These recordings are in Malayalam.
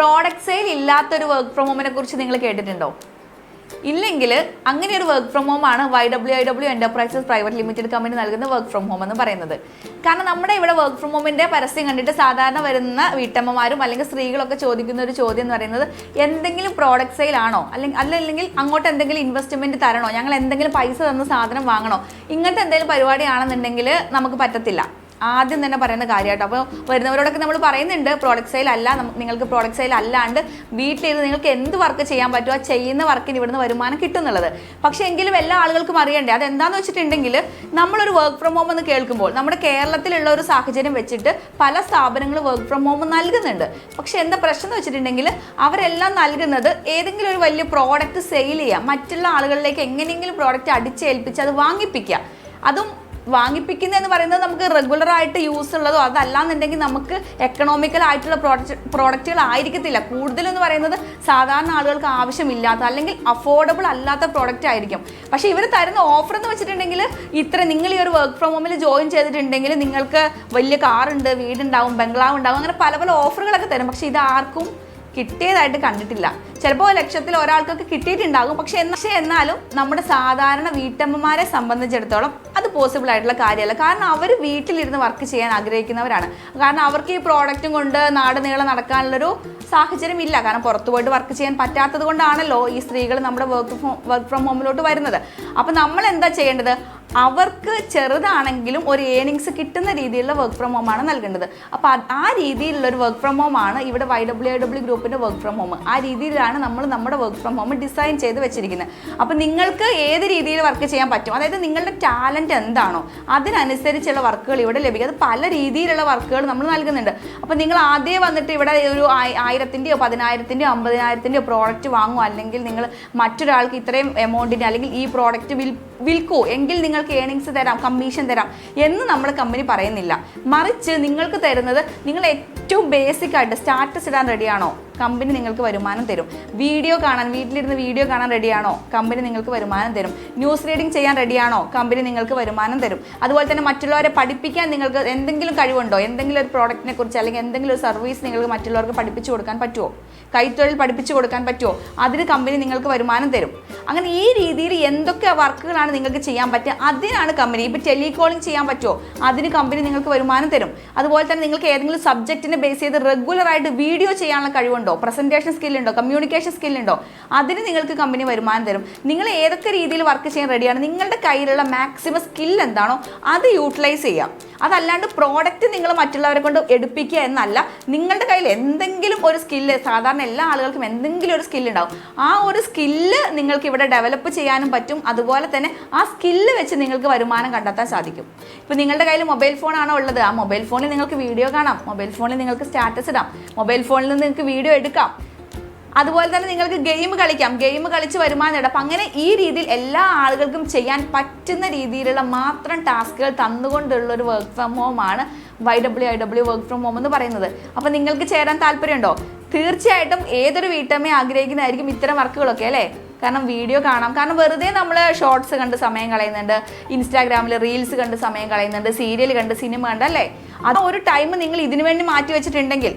പ്രോഡക്റ്റ് സെയിൽ ഇല്ലാത്തൊരു വർക്ക് ഫ്രം ഹോമിനെ കുറിച്ച് നിങ്ങൾ കേട്ടിട്ടുണ്ടോ? ഇല്ലെങ്കിൽ അങ്ങനെ ഒരു വർക്ക് ഫ്രം ഹോം ആണ് Y W I W enterprises private limited company നൽകുന്ന വർക്ക് ഫ്രം ഹോം എന്ന് പറയുന്നത്. കാരണം നമ്മുടെ ഇവിടെ വർക്ക് ഫ്രം ഹോമിന്റെ പരസ്യം കണ്ടിട്ട് സാധാരണ വരുന്ന വീട്ടമ്മമാരും അല്ലെങ്കിൽ സ്ത്രീകളൊക്കെ ചോദിക്കുന്ന ഒരു ചോദ്യം എന്ന് പറയുന്നത് എന്തെങ്കിലും പ്രോഡക്റ്റ് സെയിൽ ആണോ? അല്ലെങ്കിൽ അല്ലെങ്കിൽ അങ്ങോട്ട് എന്തെങ്കിലും ഇൻവെസ്റ്റ്മെന്റ് തരണോ? ഞങ്ങൾ എന്തെങ്കിലും പൈസ തന്ന സാധനം വാങ്ങണോ? ഇങ്ങനത്തെ എന്തെങ്കിലും പരിപാടിയാണെന്നുണ്ടെങ്കിൽ നമുക്ക് പറ്റത്തില്ല. ആദ്യം തന്നെ പറയുന്ന കാര്യമായിട്ട് അപ്പോൾ വരുന്നവരോടൊക്കെ നമ്മൾ പറയുന്നുണ്ട് പ്രോഡക്റ്റ് സെയിൽ അല്ല നിങ്ങൾക്ക് പ്രോഡക്റ്റ് സെയിൽ അല്ലാണ്ട് വീട്ടിലിരുന്ന് നിങ്ങൾക്ക് എന്ത് വർക്ക് ചെയ്യാൻ പറ്റുമോ ചെയ്യുന്ന വർക്കിന് ഇവിടുന്ന് വരുമാനം കിട്ടുന്നുള്ളത്. പക്ഷേ എങ്കിലും എല്ലാ ആളുകൾക്കും അറിയണ്ടേ അതെന്താന്ന് വെച്ചിട്ടുണ്ടെങ്കിൽ നമ്മളൊരു വർക്ക് ഫ്രം ഹോം എന്ന് കേൾക്കുമ്പോൾ നമ്മുടെ കേരളത്തിലുള്ള ഒരു സാഹചര്യം വെച്ചിട്ട് പല സ്ഥാപനങ്ങളും വർക്ക് ഫ്രം ഹോം നൽകുന്നുണ്ട്. പക്ഷേ എന്താ പ്രശ്നം എന്ന് വെച്ചിട്ടുണ്ടെങ്കിൽ അവരെല്ലാം നൽകുന്നത് ഏതെങ്കിലും ഒരു വലിയ പ്രോഡക്റ്റ് സെയിൽ ചെയ്യുക മറ്റുള്ള ആളുകളിലേക്ക് എങ്ങനെയെങ്കിലും പ്രോഡക്റ്റ് അടിച്ചേൽപ്പിച്ച് അത് വാങ്ങിപ്പിക്കുക അതും വാങ്ങിപ്പിക്കുന്ന എന്ന് പറയുന്നത് നമുക്ക് റെഗുലർ ആയിട്ട് യൂസ് ഉള്ളതോ അതല്ലാന്നുണ്ടെങ്കിൽ നമുക്ക് എക്കണോമിക്കൽ ആയിട്ടുള്ള പ്രോഡക്റ്റ് പ്രോഡക്റ്റുകൾ ആയിരിക്കത്തില്ല. കൂടുതലെന്ന് പറയുന്നത് സാധാരണ ആളുകൾക്ക് ആവശ്യമില്ലാത്ത അല്ലെങ്കിൽ അഫോർഡബിൾ അല്ലാത്ത പ്രോഡക്റ്റ് ആയിരിക്കും. പക്ഷേ ഇവർ തരുന്ന ഓഫർ എന്ന് വെച്ചിട്ടുണ്ടെങ്കിൽ ഇത്ര നിങ്ങൾ ഈ ഒരു വർക്ക് ഫ്രം ഹോമിൽ ജോയിൻ ചെയ്തിട്ടുണ്ടെങ്കിൽ നിങ്ങൾക്ക് വലിയ കാറുണ്ട് വീടുണ്ടാവും ബംഗ്ലാവ് ഉണ്ടാവും അങ്ങനെ പല പല ഓഫറുകളൊക്കെ തരും. പക്ഷേ ഇത് ആർക്കും കിട്ടിയതായിട്ട് കണ്ടിട്ടില്ല. ചിലപ്പോൾ ലക്ഷത്തിൽ ഒരാൾക്കൊക്കെ കിട്ടിയിട്ടുണ്ടാകും. പക്ഷെ പക്ഷേ എന്നാലും നമ്മുടെ സാധാരണ വീട്ടമ്മമാരെ സംബന്ധിച്ചിടത്തോളം അത് പോസിബിൾ ആയിട്ടുള്ള കാര്യമല്ല. കാരണം അവർ വീട്ടിലിരുന്ന് വർക്ക് ചെയ്യാൻ ആഗ്രഹിക്കുന്നവരാണ്. കാരണം അവർക്ക് ഈ പ്രോഡക്റ്റും കൊണ്ട് നാട് നീളം നടക്കാനുള്ളൊരു സാഹചര്യം ഇല്ല. കാരണം പുറത്തു പോയിട്ട് വർക്ക് ചെയ്യാൻ പറ്റാത്തത് കൊണ്ടാണല്ലോ ഈ സ്ത്രീകൾ നമ്മുടെ വർക്ക് ഫ്രോം വർക്ക് ഫ്രം ഹോമിലോട്ട് വരുന്നത്. അപ്പോൾ നമ്മൾ എന്താ ചെയ്യേണ്ടത്? അവർക്ക് ചെറുതാണെങ്കിലും ഒരു ഏണിങ്സ് കിട്ടുന്ന രീതിയിലുള്ള വർക്ക് ഫ്രം ഹോം ആണ് നൽകേണ്ടത്. അപ്പോൾ ആ രീതിയിലുള്ള ഒരു വർക്ക് ഫ്രം ഹോം ആണ് ഇവിടെ വൈ ഡബ്ല്യു ഐ ഡബ്ല്യു ഗ്രൂപ്പിന്റെ വർക്ക് ഫ്രം ഹോം ആ രീതിയിലാണ് നമ്മൾ നമ്മുടെ വർക്ക് ഫ്രം ഹോം ഡിസൈൻ ചെയ്ത് വെച്ചിരിക്കുന്നത്. അപ്പോൾ നിങ്ങൾക്ക് ഏത് രീതിയിൽ വർക്ക് ചെയ്യാൻ പറ്റും? അതായത് നിങ്ങളുടെ ടാലന്റ് എന്താണോ അതിനനുസരിച്ചുള്ള വർക്കുകൾ ഇവിടെ ലഭിക്കും. അത് പല രീതിയിലുള്ള വർക്കുകൾ നമ്മൾ നൽകുന്നുണ്ട്. അപ്പോൾ നിങ്ങൾ ആദ്യം വന്നിട്ട് ഇവിടെ ഒരു ആയി- ആയിരത്തിന്റെയോ പതിനായിരത്തിന്റെയോ അമ്പതിനായിരത്തിന്റെയോ പ്രോഡക്റ്റ് വാങ്ങുമോ അല്ലെങ്കിൽ നിങ്ങൾ മറ്റൊരാൾക്ക് ഇത്രയും എമൗണ്ടിന് അല്ലെങ്കിൽ ഈ പ്രോഡക്റ്റ് വിൽ വിൽക്കൂ എങ്കിൽ നിങ്ങൾക്ക് ഏണിങ്സ് തരാം കമ്മീഷൻ തരാം എന്ന് നമ്മൾ കമ്പനി പറയുന്നില്ല. മറിച്ച് നിങ്ങൾക്ക് തരുന്നത് നിങ്ങൾ ഏറ്റവും ബേസിക് ആയിട്ട് സ്റ്റാറ്റസ് ഇടാൻ റെഡിയാണോ കമ്പനി നിങ്ങൾക്ക് വരുമാനം തരും. വീഡിയോ കാണാൻ വീട്ടിലിരുന്ന് വീഡിയോ കാണാൻ റെഡിയാണോ? കമ്പനി നിങ്ങൾക്ക് വരുമാനം തരും. ന്യൂസ് റീഡിംഗ് ചെയ്യാൻ റെഡിയാണോ? കമ്പനി നിങ്ങൾക്ക് വരുമാനം തരും. അതുപോലെ തന്നെ മറ്റുള്ളവരെ പഠിപ്പിക്കാൻ നിങ്ങൾക്ക് എന്തെങ്കിലും കഴിവുണ്ടോ? എന്തെങ്കിലും ഒരു പ്രോഡക്റ്റിനെ കുറിച്ച് അല്ലെങ്കിൽ എന്തെങ്കിലും ഒരു സർവീസ് നിങ്ങൾക്ക് മറ്റുള്ളവർക്ക് പഠിപ്പിച്ചു കൊടുക്കാൻ പറ്റുമോ കൈത്തൊഴിൽ പഠിപ്പിച്ചു കൊടുക്കാൻ പറ്റുമോ അതിന് കമ്പനി നിങ്ങൾക്ക് വരുമാനം തരും. അങ്ങനെ ഈ രീതിയിൽ എന്തൊക്കെ വർക്കുകളാണ് നിങ്ങൾക്ക് ചെയ്യാൻ പറ്റുക? അതിനാണ് കമ്പനി. ഇപ്പോൾ ടെലികോളിംഗ് ചെയ്യാൻ പറ്റുമോ അതിന് കമ്പനി നിങ്ങൾക്ക് വരുമാനം തരും. അതുപോലെ തന്നെ നിങ്ങൾക്ക് ഏതെങ്കിലും സബ്ജക്റ്റിനെ ബേസ് ചെയ്ത് റെഗുലറായിട്ട് വീഡിയോ ചെയ്യാനുള്ള കഴിവുണ്ടോ? പ്രസന്റേഷൻ സ്കില്ലുണ്ടോ കമ്മ്യൂണിക്കേഷൻ സ്കില്ലുണ്ടോ അതിന് നിങ്ങൾക്ക് കമ്പനി വരുമാനം തരും. നിങ്ങൾ ഏതൊക്കെ രീതിയിൽ വർക്ക് ചെയ്യാൻ റെഡിയാണ് നിങ്ങളുടെ കയ്യിലുള്ള മാക്സിമം സ്കിൽ എന്താണോ അത് യൂട്ടിലൈസ് ചെയ്യാം. അതല്ലാണ്ട് പ്രോഡക്റ്റ് നിങ്ങൾ മറ്റുള്ളവരെ കൊണ്ട് എടുപ്പിക്കുക എന്നല്ല നിങ്ങളുടെ കയ്യിൽ എന്തെങ്കിലും ഒരു സ്കില്ല് സാധാരണ എല്ലാ ആളുകൾക്കും എന്തെങ്കിലും ഒരു സ്കില്ല് ഉണ്ടാവും. ആ ഒരു സ്കില്ല് നിങ്ങൾക്ക് ഇവിടെ ഡെവലപ്പ് ചെയ്യാനും പറ്റും. അതുപോലെ തന്നെ ആ സ്കില്ല് വെച്ച് നിങ്ങൾക്ക് വരുമാനം കണ്ടെത്താൻ സാധിക്കും. ഇപ്പോൾ നിങ്ങളുടെ കയ്യിൽ മൊബൈൽ ഫോണാണോ ഉള്ളത്? ആ മൊബൈൽ ഫോണിൽ നിങ്ങൾക്ക് വീഡിയോ കാണാം. മൊബൈൽ ഫോണിൽ നിങ്ങൾക്ക് സ്റ്റാറ്റസ് ഇടാം. മൊബൈൽ ഫോണിൽ നിന്ന് നിങ്ങൾക്ക് വീഡിയോ എടുക്കാം. അതുപോലെ തന്നെ നിങ്ങൾക്ക് ഗെയിം കളിക്കാം. ഗെയിം കളിച്ച് വരുമാനം നേടാം. അപ്പം അങ്ങനെ ഈ രീതിയിൽ എല്ലാ ആളുകൾക്കും ചെയ്യാൻ പറ്റുന്ന രീതിയിലുള്ള മാത്രം ടാസ്കുകൾ തന്നുകൊണ്ടുള്ള ഒരു വർക്ക് ഫ്രം ഹോം ആണ് Y W I W work from home എന്ന് പറയുന്നത്. അപ്പം നിങ്ങൾക്ക് ചേരാൻ താല്പര്യമുണ്ടോ? തീർച്ചയായിട്ടും ഏതൊരു വീട്ടമ്മയും ആഗ്രഹിക്കുന്നതായിരിക്കും ഇത്തരം വർക്കുകളൊക്കെ അല്ലേ? കാരണം വീഡിയോ കാണാം. കാരണം വെറുതെ നമ്മൾ ഷോർട്സ് കണ്ട് സമയം കളയുന്നുണ്ട് ഇൻസ്റ്റാഗ്രാമിൽ റീൽസ് കണ്ട് സമയം കളയുന്നുണ്ട് സീരിയൽ കണ്ട് സിനിമ കണ്ട് അല്ലേ? അത് ഒരു ടൈം നിങ്ങൾ ഇതിനു വേണ്ടി മാറ്റി വെച്ചിട്ടുണ്ടെങ്കിൽ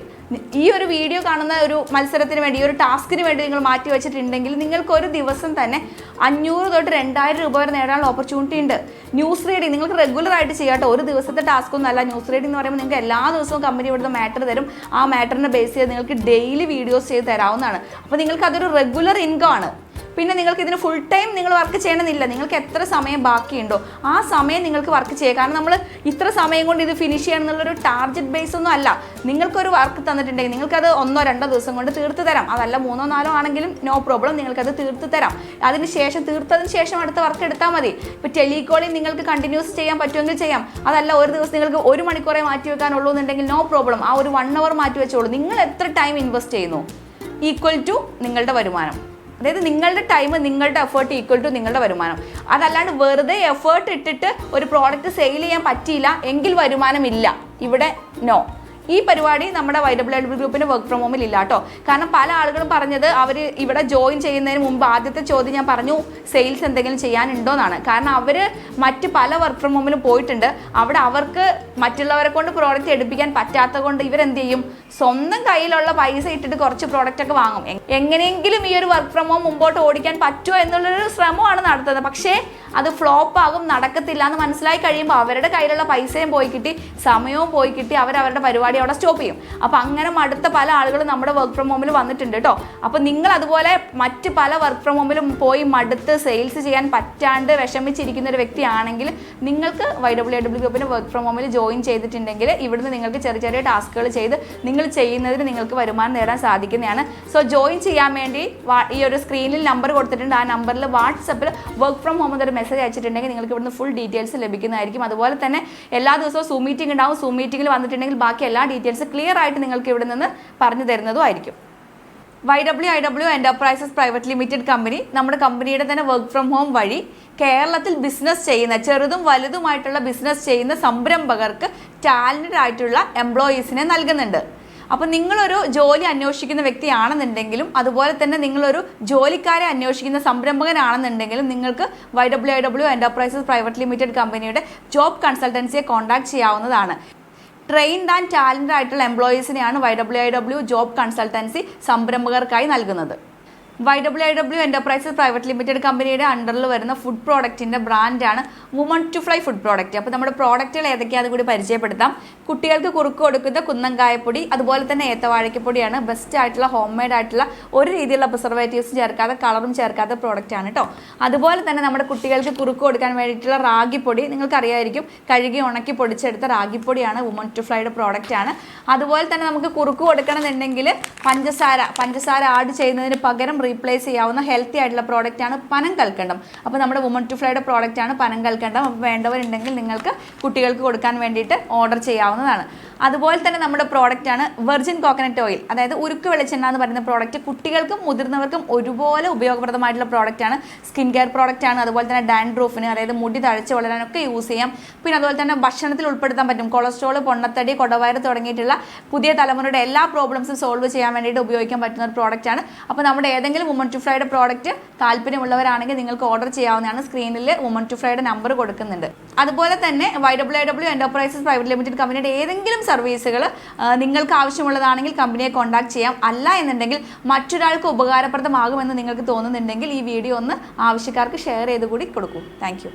ഈ ഒരു വീഡിയോ കാണുന്ന ഒരു മത്സരത്തിന് വേണ്ടി ഈ ഒരു ടാസ്കിന് വേണ്ടി നിങ്ങൾ മാറ്റി വെച്ചിട്ടുണ്ടെങ്കിൽ നിങ്ങൾക്ക് ഒരു ദിവസം തന്നെ അഞ്ഞൂറ് തൊട്ട് രണ്ടായിരം രൂപ വരെ നേടാനുള്ള ഓപ്പർച്യൂണിറ്റി ഉണ്ട്. ന്യൂസ് റീഡിംഗ് നിങ്ങൾക്ക് റെഗുലർ ആയിട്ട് ചെയ്യാട്ടോ ഒരു ദിവസത്തെ ടാസ്ക് ഒന്നും അല്ല. ന്യൂസ് റീഡിംഗ് എന്ന് പറയുമ്പോൾ നിങ്ങൾക്ക് എല്ലാ ദിവസവും കമ്പനി ഇവിടുന്ന് മാറ്റർ തരും. ആ മാറ്ററിനെ ബേസ് ചെയ്ത് നിങ്ങൾക്ക് ഡെയിലി വീഡിയോസ് ചെയ്ത് തരാവുന്നതാണ്. അപ്പോൾ നിങ്ങൾക്ക് അതൊരു റെഗുലർ ഇൻകം ആണ്. പിന്നെ നിങ്ങൾക്ക് ഇതിന് ഫുൾ ടൈം നിങ്ങൾ വർക്ക് ചെയ്യണമെന്നില്ല. നിങ്ങൾക്ക് എത്ര സമയം ബാക്കിയുണ്ടോ? ആ സമയം നിങ്ങൾക്ക് വർക്ക് ചെയ്യുക കാരണം നമ്മൾ ഇത്ര സമയം കൊണ്ട് ഇത് ഫിനിഷ് ചെയ്യണം എന്നുള്ളൊരു ടാർഗറ്റ് ബേസ് ഒന്നും അല്ല. നിങ്ങൾക്കൊരു വർക്ക് തന്നിട്ടുണ്ടെങ്കിൽ നിങ്ങൾക്കത് ഒന്നോ രണ്ടോ ദിവസം കൊണ്ട് തീർത്ത് തരാം. അതല്ല മൂന്നോ നാലോ ആണെങ്കിലും നോ പ്രോബ്ലം നിങ്ങൾക്കത് തീർത്ത് തരാം. അതിന് ശേഷം തീർത്തതിന് ശേഷം അടുത്ത വർക്ക് എടുത്താൽ മതി. ഇപ്പോൾ ടെലികോളിംഗ് നിങ്ങൾക്ക് കണ്ടിന്യൂസ് ചെയ്യാൻ പറ്റുമെങ്കിൽ ചെയ്യാം. അതല്ല ഒരു ദിവസം നിങ്ങൾക്ക് ഒരു മണിക്കൂറേ മാറ്റി വെക്കാനുള്ളൂ എന്നുണ്ടെങ്കിൽ നോ പ്രോബ്ലം ആ ഒരു വൺ അവർ മാറ്റി വെച്ചോളൂ. നിങ്ങൾ എത്ര ടൈം ഇൻവെസ്റ്റ് ചെയ്യുന്നു? ഈക്വൽ ടു നിങ്ങളുടെ വരുമാനം. അതായത് നിങ്ങളുടെ ടൈം നിങ്ങളുടെ എഫേർട്ട് ഈക്വൽ ടു നിങ്ങളുടെ വരുമാനം. അതല്ലാണ്ട് വെറുതെ എഫേർട്ട് ഇട്ടിട്ട് ഒരു പ്രോഡക്റ്റ് സെയിൽ ചെയ്യാൻ പറ്റിയില്ല എങ്കിൽ വരുമാനമില്ല ഇവിടെ നോ ഈ പരിപാടി നമ്മുടെ വൈ ഡബ്ല്യു ഡബ്ല്യു ഗ്രൂപ്പിന് വർക്ക് ഫ്രം ഹോമിൽ ഇല്ല കേട്ടോ കാരണം പല ആളുകളും പറഞ്ഞത് അവർ ഇവിടെ ജോയിൻ ചെയ്യുന്നതിന് മുമ്പ് ആദ്യത്തെ ചോദ്യം ഞാൻ പറഞ്ഞു സെയിൽസ് എന്തെങ്കിലും ചെയ്യാനുണ്ടോ എന്നാണ് കാരണം അവർ മറ്റ് പല വർക്ക് ഫ്രം ഹോമിലും പോയിട്ടുണ്ട്. അവിടെ അവർക്ക് മറ്റുള്ളവരെ കൊണ്ട് പ്രോഡക്റ്റ് എടുപ്പിക്കാൻ പറ്റാത്തത് കൊണ്ട് ഇവരെന്ത് ചെയ്യും? സ്വന്തം കയ്യിലുള്ള പൈസ ഇട്ടിട്ട് കുറച്ച് പ്രോഡക്റ്റ് ഒക്കെ വാങ്ങും. എങ്ങനെയെങ്കിലും ഈ ഒരു വർക്ക് ഫ്രം ഹോം മുമ്പോട്ട് ഓടിക്കാൻ പറ്റുമോ എന്നുള്ളൊരു ശ്രമമാണ് നടത്തുന്നത്. പക്ഷേ അത് ഫ്ലോപ്പ് ആകും നടക്കത്തില്ല എന്ന് മനസ്സിലായി കഴിയുമ്പോൾ അവരുടെ കയ്യിലുള്ള പൈസയും പോയി കിട്ടി സമയവും പോയി കിട്ടി അവർ അവരുടെ പരിപാടി അവിടെ സ്റ്റോപ്പ് ചെയ്യും. അപ്പോൾ അങ്ങനെ അടുത്ത പല ആളുകളും നമ്മുടെ വർക്ക് ഫ്രം ഹോമിൽ വന്നിട്ടുണ്ട് കേട്ടോ അപ്പോൾ നിങ്ങൾ അതുപോലെ മറ്റ് പല വർക്ക് ഫ്രം ഹോമിലും പോയി മടുത്ത് സെയിൽസ് ചെയ്യാൻ പറ്റാണ്ട് വിഷമിച്ചിരിക്കുന്ന ഒരു വ്യക്തിയാണെങ്കിൽ നിങ്ങൾക്ക് വൈ ഡബ്ല്യു ഡബ്ല്യു ഗ്രൂപ്പിന് വർക്ക് ഫ്രം ഹോമിൽ ജോയിൻ ചെയ്തിട്ടുണ്ടെങ്കിൽ ഇവിടുന്ന് നിങ്ങൾക്ക് ചെറിയ ചെറിയ ടാസ്കുകൾ ചെയ്ത് നിങ്ങൾ ചെയ്യുന്നതിന് നിങ്ങൾക്ക് വരുമാനം നേടാൻ സാധിക്കുന്നതാണ്. സോ ജോയിൻ ചെയ്യാൻ വേണ്ടി ഈ ഒരു സ്ക്രീനിൽ നമ്പർ കൊടുത്തിട്ടുണ്ട്. ആ നമ്പറിൽ വാട്സപ്പിൽ വർക്ക് ഫ്രം ഹോം എന്നൊരു മെസ്സേജ് അയച്ചിട്ടുണ്ടെങ്കിൽ നിങ്ങൾക്ക് ഇവിടുന്ന് ഫുൾ ഡീറ്റെയിൽസ് ലഭിക്കുന്നതായിരിക്കും. അതുപോലെ തന്നെ എല്ലാ ദിവസവും സൂ മീറ്റിംഗ് ഉണ്ടാവും. സൂ മീറ്റിംഗിൽ വന്നിട്ടുണ്ടെങ്കിൽ ബാക്കി എല്ലാ ഡീറ്റെയിൽസ് ക്ലിയർ ആയിട്ട് നിങ്ങൾക്ക് ഇവിടെ നിന്ന് പറഞ്ഞു തരുന്നതും ആയിരിക്കും. Y W I W enterprises private limited company നമ്മുടെ കമ്പനിയുടെ തന്നെ വർക്ക് ഫ്രം ഹോം വഴി കേരളത്തിൽ ബിസിനസ് ചെയ്യുന്ന ചെറുതും വലുതുമായിട്ടുള്ള ബിസിനസ് ചെയ്യുന്ന സംരംഭകർക്ക് ടാലന്റഡ് ആയിട്ടുള്ള എംപ്ലോയീസിനെ നൽകുന്നുണ്ട്. അപ്പോൾ നിങ്ങളൊരു ജോലി അന്വേഷിക്കുന്ന വ്യക്തിയാണെന്നുണ്ടെങ്കിലും അതുപോലെ തന്നെ നിങ്ങളൊരു ജോലിക്കാരെ അന്വേഷിക്കുന്ന സംരംഭകനാണെന്നുണ്ടെങ്കിലും നിങ്ങൾക്ക് Y W I W enterprises private limited കമ്പനിയുടെ ജോബ് കൺസൾട്ടൻസിയെ കോൺടാക്ട് ചെയ്യാവുന്നതാണ്. ട്രെയിൻഡ് ആൻഡ് ടാലന്റഡ് ആയിട്ടുള്ള എംപ്ലോയീസിനെയാണ് Y W I W job consultancy സംരംഭകർക്കായി നൽകുന്നത്. Y W I W enterprises private limited കമ്പനിയുടെ അണ്ടറിൽ വരുന്ന ഫുഡ് പ്രോഡക്റ്റിന്റെ ബ്രാൻഡാണ് woman to fly food product അപ്പോൾ നമ്മുടെ പ്രോഡക്റ്റുകൾ ഏതൊക്കെയാണ് കൂടി പരിചയപ്പെടുത്താം. കുട്ടികൾക്ക് കുറുക്ക് കൊടുക്കുന്ന കുന്നങ്കായപ്പൊടി അതുപോലെ തന്നെ ഏത്തവാഴയ്ക്കപ്പൊടിയാണ് ബെസ്റ്റ് ആയിട്ടുള്ള ഹോം മെയ്ഡ് ആയിട്ടുള്ള ഒരു രീതിയിലുള്ള പ്രിസർവേറ്റീവ്സ് ചേർക്കാതെ കളറും ചേർക്കാത്ത പ്രോഡക്റ്റാണ് കേട്ടോ അതുപോലെ തന്നെ നമ്മുടെ കുട്ടികൾക്ക് കുറുക്ക് കൊടുക്കാൻ വേണ്ടിയിട്ടുള്ള റാഗിപ്പൊടി നിങ്ങൾക്കറിയായിരിക്കും കഴുകി ഉണക്കി പൊടിച്ചെടുത്ത റാഗിപ്പൊടിയാണ് വുമൺ ടു ഫ്ലൈയുടെ പ്രോഡക്റ്റാണ് അതുപോലെ തന്നെ നമുക്ക് കുറുക്ക് കൊടുക്കണമെന്നുണ്ടെങ്കിൽ പഞ്ചസാര പഞ്ചസാര ആഡ് ചെയ്യുന്നതിന് പകരം റീപ്ലേസ് ചെയ്യാവുന്ന ഹെൽത്തി ആയിട്ടുള്ള പ്രോഡക്റ്റ് ആണ് പനം കൽക്കണ്ടം. അപ്പോൾ നമ്മുടെ വുമൺ ടു ഫ്ലൈയുടെ പ്രോഡക്റ്റ് ആണ് പനം കൽക്കണ്ടം. അപ്പോൾ വേണ്ടവരുണ്ടെങ്കിൽ നിങ്ങൾക്ക് കുട്ടികൾക്ക് കൊടുക്കാൻ വേണ്ടിയിട്ട് ഓർഡർ ചെയ്യാവുന്നതാണ്. അതുപോലെ തന്നെ നമ്മുടെ പ്രോഡക്റ്റ് ആണ് വെർജിൻ കോക്കനട്ട് ഓയിൽ അതായത് ഉരുക്ക് വെളിച്ചെണ്ണ എന്ന് പറയുന്ന പ്രോഡക്റ്റ് കുട്ടികൾക്കും മുതിർന്നവർക്കും ഒരുപോലെ ഉപയോഗപ്രദമായിട്ടുള്ള പ്രോഡക്റ്റ് ആണ്. സ്കിൻ കെയർ പ്രോഡക്റ്റ് ആണ്. അതുപോലെ തന്നെ ഡാൻഡ്രൂഫിന് അതായത് മുടി തഴച്ച് വളരാനൊക്കെ യൂസ് ചെയ്യാം. പിന്നെ അതുപോലെ തന്നെ ഭക്ഷണത്തിൽ ഉൾപ്പെടുത്താൻ പറ്റും. കൊളസ്ട്രോൾ പൊണ്ണത്തടി കൊടവയർ തുടങ്ങിയിട്ടുള്ള പുതിയ തലമുറയുടെ എല്ലാ പ്രോബ്ലംസും സോൾവ് ചെയ്യാൻ വേണ്ടിയിട്ട് ഉപയോഗിക്കാൻ പറ്റുന്ന ഒരു പ്രോഡക്റ്റ് ആണ്. അപ്പോൾ നമ്മുടെ ഏതെങ്കിലും വുമൺ ടു ഫ്രൈഡ് പ്രോഡക്റ്റ് താല്പര്യമുള്ളവരാണെങ്കിൽ നിങ്ങൾക്ക് ഓർഡർ ചെയ്യാവുന്നതാണ്. സ്ക്രീനിൽ വുമൺ ടു ഫ്രൈഡ് നമ്പർ കൊടുക്കുന്നുണ്ട്. അതുപോലെ തന്നെ Y W W enterprises private limited കമ്പനിയുടെ ഏതെങ്കിലും സർവീസുകൾ നിങ്ങൾക്ക് ആവശ്യമുള്ളതാണെങ്കിൽ കമ്പനിയെ കോൺടാക്ട് ചെയ്യാം. അല്ല എന്നുണ്ടെങ്കിൽ മറ്റൊരാൾക്ക് ഉപകാരപ്രദമാകുമെന്ന് നിങ്ങൾക്ക് തോന്നുന്നുണ്ടെങ്കിൽ ഈ വീഡിയോ ഒന്ന് ആവശ്യക്കാർക്ക് ഷെയർ ചെയ്ത് കൂടി കൊടുക്കും. താങ്ക്